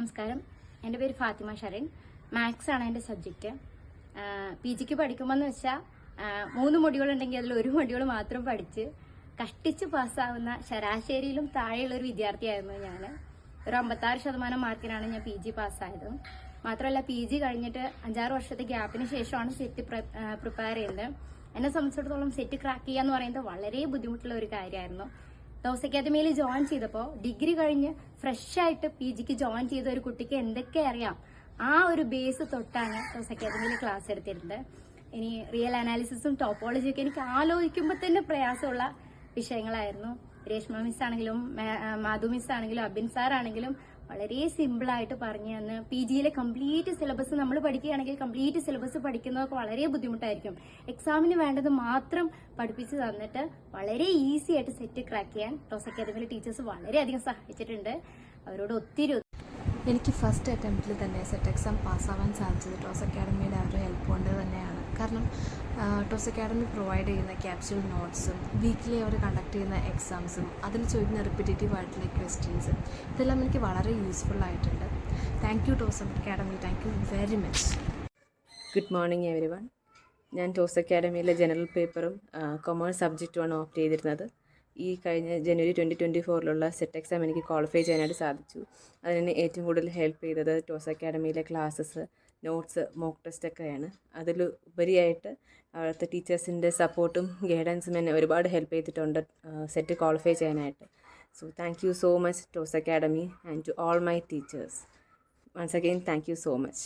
നമസ്കാരം. എന്റെ പേര് ഫാത്തിമ ഷറിൻ മാത്സ് ആണ് എന്റെ സബ്ജക്റ്റ് പി ജിക്ക് പഠിക്കുമ്പോൾ എന്ന് വെച്ചാൽ മൂന്ന് മൊഡ്യൂളുണ്ടെങ്കിൽ അതിൽ ഒരു മൊഡ്യൂൾ മാത്രം പഠിച്ച് കഷ്ടിച്ച് പാസ്സാവുന്ന ശരാശരിയിലും താഴെയുള്ള ഒരു വിദ്യാർത്ഥിയായിരുന്നു ഞാൻ ഒരു അമ്പത്താറ് ശതമാനം മാർക്കിനാണ് ഞാൻ പി ജി പാസ്സായത്. മാത്രമല്ല പി ജി കഴിഞ്ഞിട്ട് അഞ്ചാറ് വർഷത്തെ ഗ്യാപ്പിന് ശേഷമാണ് സെറ്റ് പ്രിപ്പയർ ചെയ്യുന്നത്. എന്നെ സംബന്ധിച്ചിടത്തോളം സെറ്റ് ക്രാക്ക് ചെയ്യുക എന്ന് പറയുന്നത് വളരെ ബുദ്ധിമുട്ടുള്ള ഒരു കാര്യമായിരുന്നു. ടോസ് അക്കാദമിയിൽ ജോയിൻ ചെയ്തപ്പോൾ ഡിഗ്രി കഴിഞ്ഞ് ഫ്രഷ് ആയിട്ട് പി ജിക്ക് ജോയിൻ ചെയ്ത ഒരു കുട്ടിക്ക് എന്തൊക്കെ അറിയാം? ആ ഒരു ബേസ് തൊട്ടാണ് ടോസ് അക്കാദമിയിൽ ക്ലാസ് എടുത്തിരുന്നത്. ഇനി റിയൽ അനാലിസിസും ടോപ്പോളജിയും ഒക്കെ എനിക്ക് ആലോചിക്കുമ്പോൾ തന്നെ പ്രയാസമുള്ള വിഷയങ്ങളായിരുന്നു. രേഷ്മ മിസ് ആണെങ്കിലും മാധു മിസ് ആണെങ്കിലും അബിൻ സാർ ആണെങ്കിലും വളരെ സിമ്പിൾ ആയിട്ട് പറഞ്ഞു തന്ന്. പി ജിയിലെ കംപ്ലീറ്റ് സിലബസ് നമ്മൾ പഠിക്കുകയാണെങ്കിൽ കംപ്ലീറ്റ് സിലബസ് പഠിക്കുന്നതൊക്കെ വളരെ ബുദ്ധിമുട്ടായിരിക്കും. എക്സാമിന് വേണ്ടത് മാത്രം പഠിപ്പിച്ച് തന്നിട്ട് വളരെ ഈസി ആയിട്ട് സെറ്റ് ക്രാക്ക് ചെയ്യാൻ ടോസ് അക്കാദമിയിലെ ടീച്ചേഴ്സ് വളരെയധികം സഹായിച്ചിട്ടുണ്ട്. അവരോട് ഒത്തിരി എനിക്ക് ഫസ്റ്റ് അറ്റംപ്റ്റിൽ തന്നെ സെറ്റ് എക്സാം പാസ്സാവാൻ സാധിച്ചത് ടോസ് അക്കാഡമിയുടെ അവരുടെ ഹെൽപ്പ് കാരണം ടോസ് അക്കാഡമി പ്രൊവൈഡ് ചെയ്യുന്ന ക്യാപ്സ്യൂൾ നോട്ട്സും വീക്കിലി അവർ കണ്ടക്ട് ചെയ്യുന്ന എക്സാംസും അതിൽ ചോദിക്കുന്ന റിപ്പീറ്റേറ്റീവ് ആയിട്ടുള്ള ക്വസ്റ്റ്യൻസ് ഇതെല്ലാം എനിക്ക് വളരെ യൂസ്ഫുൾ ആയിട്ടുണ്ട്. Thank you Toss academy thank you very much good morning everyone ഞാൻ ടോസ് അക്കാഡമിയിലെ ജനറൽ പേപ്പറും കൊമേഴ്സ് സബ്ജക്റ്റുമാണ് ഓപ്റ്റ് ചെയ്തിരുന്നത്. ഈ കഴിഞ്ഞ ജനുവരി ട്വന്റി ട്വന്റി ഫോറിലുള്ള സെറ്റ് എക്സാം എനിക്ക് ക്വാളിഫൈ ചെയ്യാനായിട്ട് സാധിച്ചു. അതിന് ഏറ്റവും കൂടുതൽ ഹെൽപ്പ് ചെയ്തത് ടോസ് അക്കാഡമിയിലെ ക്ലാസ്സസ് നോട്ട്സ് മോക്ക് ടെസ്റ്റൊക്കെയാണ് അതിൽ ഉപരിയായിട്ട് അവിടുത്തെ ടീച്ചേഴ്സിന്റെ സപ്പോർട്ടും ഗൈഡൻസും എന്നെ ഒരുപാട് ഹെൽപ്പ് ചെയ്തിട്ടുണ്ട് സെറ്റ് ക്വാളിഫൈ ചെയ്യാനായിട്ട്. So thank you so much Toss academy and to all my teachers once again thank you so much